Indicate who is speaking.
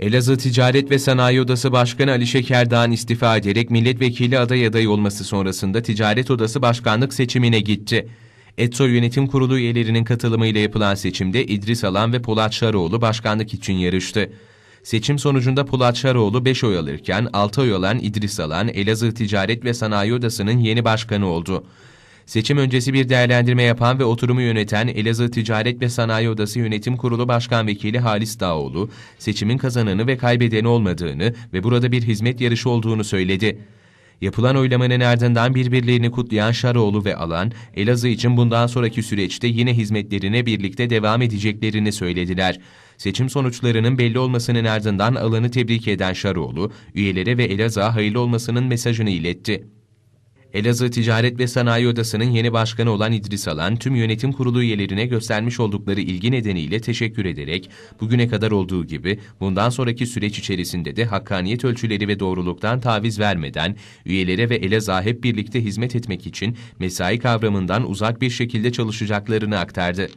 Speaker 1: Elazığ Ticaret ve Sanayi Odası Başkanı Ali Şekerdağ'ın istifa ederek milletvekili aday adayı olması sonrasında Ticaret Odası Başkanlık seçimine gitti. ETSO Yönetim Kurulu üyelerinin katılımıyla yapılan seçimde İdris Alan ve Polat Şaroğlu başkanlık için yarıştı. Seçim sonucunda Polat Şaroğlu 5 oy alırken 6 oy alan İdris Alan, Elazığ Ticaret ve Sanayi Odası'nın yeni başkanı oldu. Seçim öncesi bir değerlendirme yapan ve oturumu yöneten Elazığ Ticaret ve Sanayi Odası Yönetim Kurulu Başkan Vekili Halis Dağoğlu, seçimin kazananı ve kaybedeni olmadığını ve burada bir hizmet yarışı olduğunu söyledi. Yapılan oylamanın ardından birbirlerini kutlayan Şaroğlu ve Alan, Elazığ için bundan sonraki süreçte yine hizmetlerine birlikte devam edeceklerini söylediler. Seçim sonuçlarının belli olmasının ardından Alan'ı tebrik eden Şaroğlu, üyelere ve Elazığ'a hayırlı olmasının mesajını iletti. Elazığ Ticaret ve Sanayi Odası'nın yeni başkanı olan İdris Alan, tüm yönetim kurulu üyelerine göstermiş oldukları ilgi nedeniyle teşekkür ederek, bugüne kadar olduğu gibi bundan sonraki süreç içerisinde de hakkaniyet ölçüleri ve doğruluktan taviz vermeden, üyelere ve Elazığ'a hep birlikte hizmet etmek için mesai kavramından uzak bir şekilde çalışacaklarını aktardı.